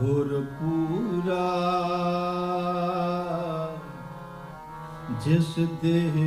ਗੁਰ ਪੂਰਾ ਜਿਸ ਦੇਹ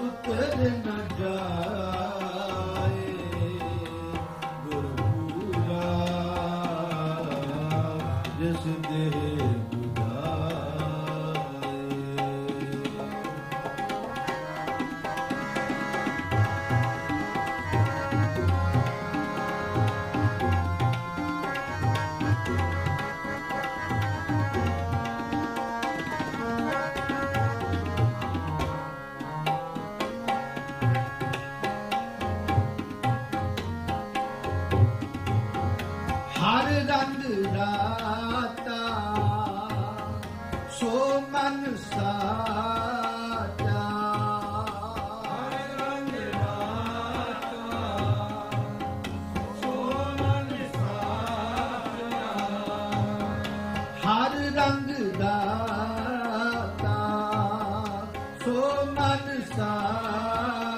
ਉਤਰ ਨਾ ਜਾਏ ਗੁਰ ਜਿਸ ਦੇ ਰੰਗ ਰਾਤਾ ਸੋ ਮਨ ਸਾਚਾ ਹਰ ਰੰਗ ਦਾਤਾ ਸੋ ਮਨ ਸਾਚਾ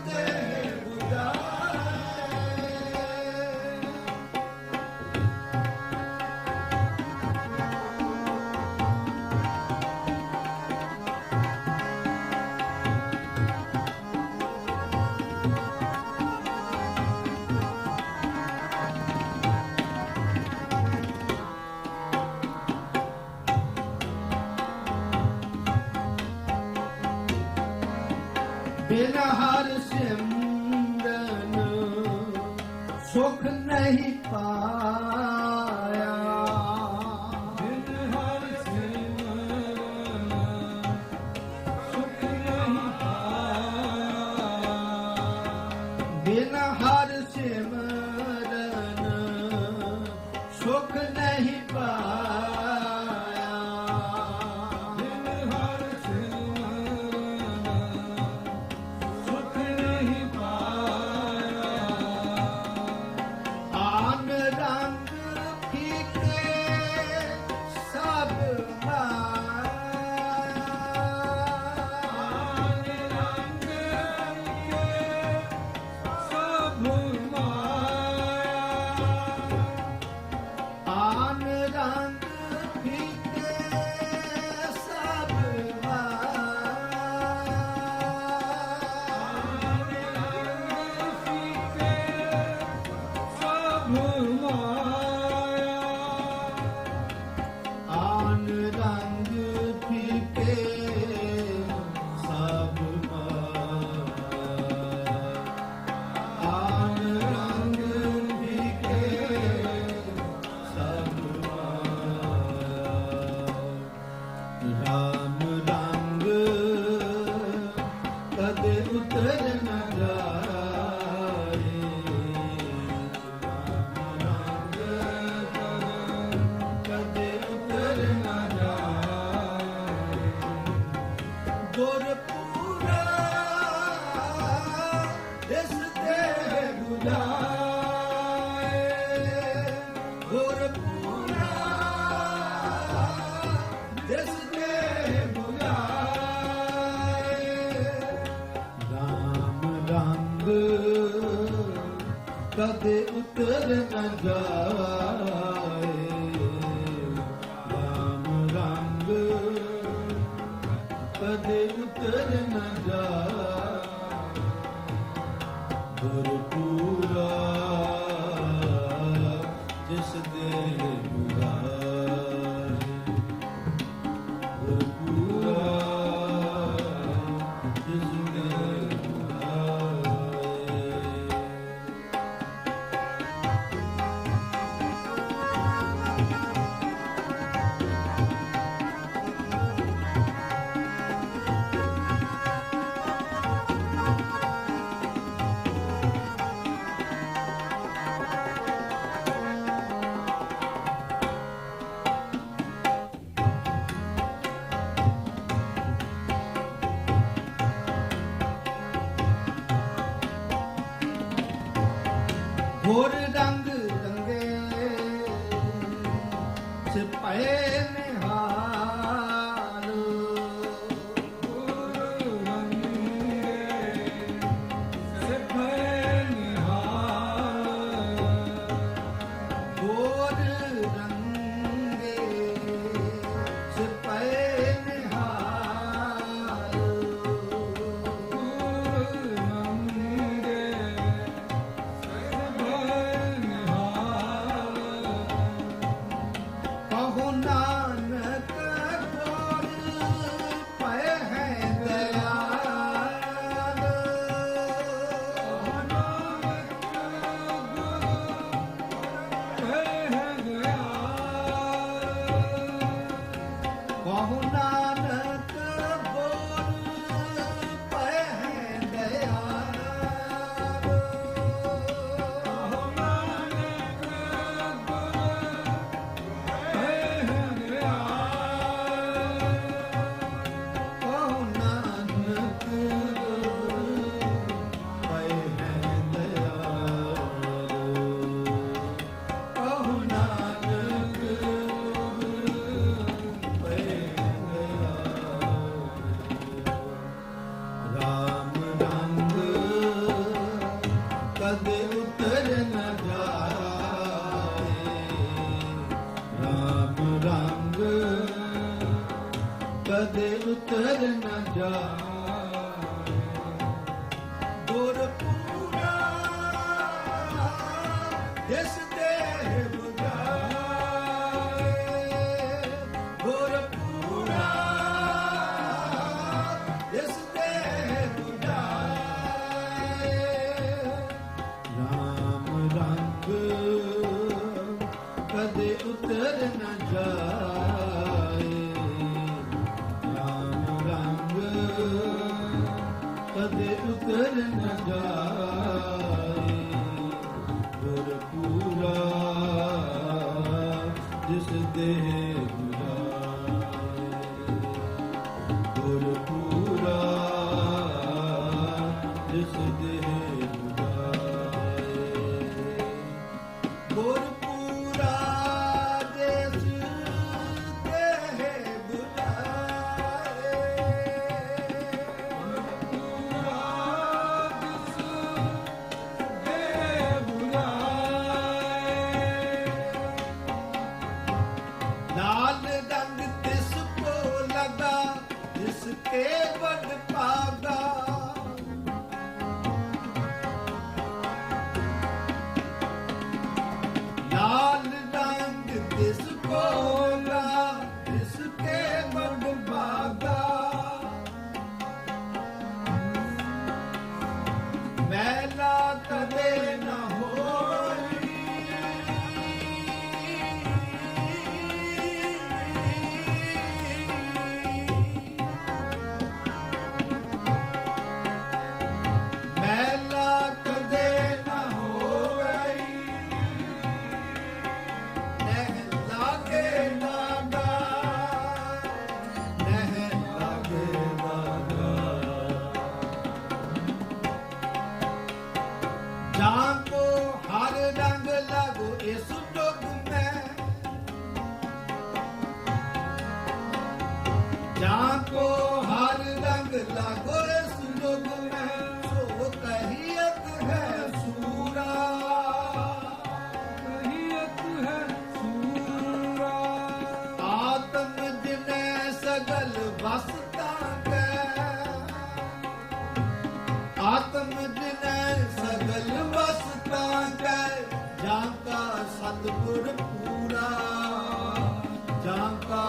ਬਿਨ ਹਰ ਸਿਮਰਨ ਸੁਖ ਨਹੀਂ ਪਾ ਕਦੇ ਉਤਰ ਨਾ ਜਾਏ। ਰਾਮ ਰੰਗ ਕਦੇ ਉਤਰ ਨਾ ਜਾਏ। ਗੁਰੂ ボールダン ਜਿਸ ਦੇਹ ਦੁਰਾ ਤੇ ਵੱਡ ਸਤਿਗੁਰ ਪੂਰਾ ਜਾਂ ਕਾ